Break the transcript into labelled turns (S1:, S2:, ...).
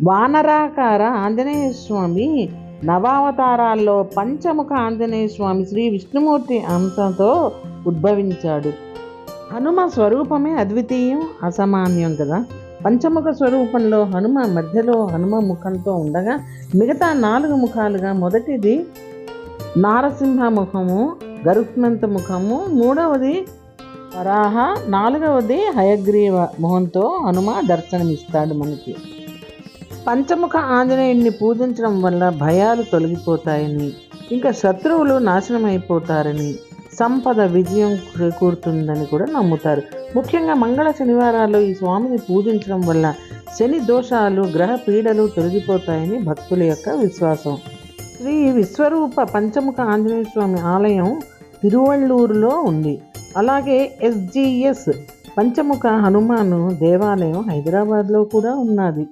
S1: వానరాకార ఆంజనేయ స్వామి నవావతారాల్లో పంచముఖ ఆంజనేయ స్వామి శ్రీ విష్ణుమూర్తి అంశంతో ఉద్భవించాడు. హనుమ స్వరూపమే అద్వితీయం అసామాన్యం కదా. పంచముఖ స్వరూపంలో హనుమ మధ్యలో హనుమ ముఖంతో ఉండగా మిగతా నాలుగు ముఖాలుగా మొదటిది నారసింహ ముఖము గరుత్మంత ముఖము మూడవది వరాహ నాలుగవది హయగ్రీవ మొహంతో హనుమ దర్శనమిస్తాడు మనకి. పంచముఖ ఆంజనేయుడిని పూజించడం వల్ల భయాలు తొలగిపోతాయని ఇంకా శత్రువులు నాశనం అయిపోతారని సంపద విజయం చేకూరుతుందని కూడా నమ్ముతారు. ముఖ్యంగా మంగళ శనివారాల్లో ఈ స్వామిని పూజించడం వల్ల శని దోషాలు గ్రహ పీడలు తొలగిపోతాయని భక్తుల యొక్క విశ్వాసం. శ్రీ విశ్వరూప పంచముఖ ఆంజనేయ స్వామి ఆలయం తిరువళ్ళూరులో ఉంది. అలాగే ఎస్జిఎస్ పంచముఖ హనుమాను దేవాలయం హైదరాబాద్లో కూడా ఉన్నది.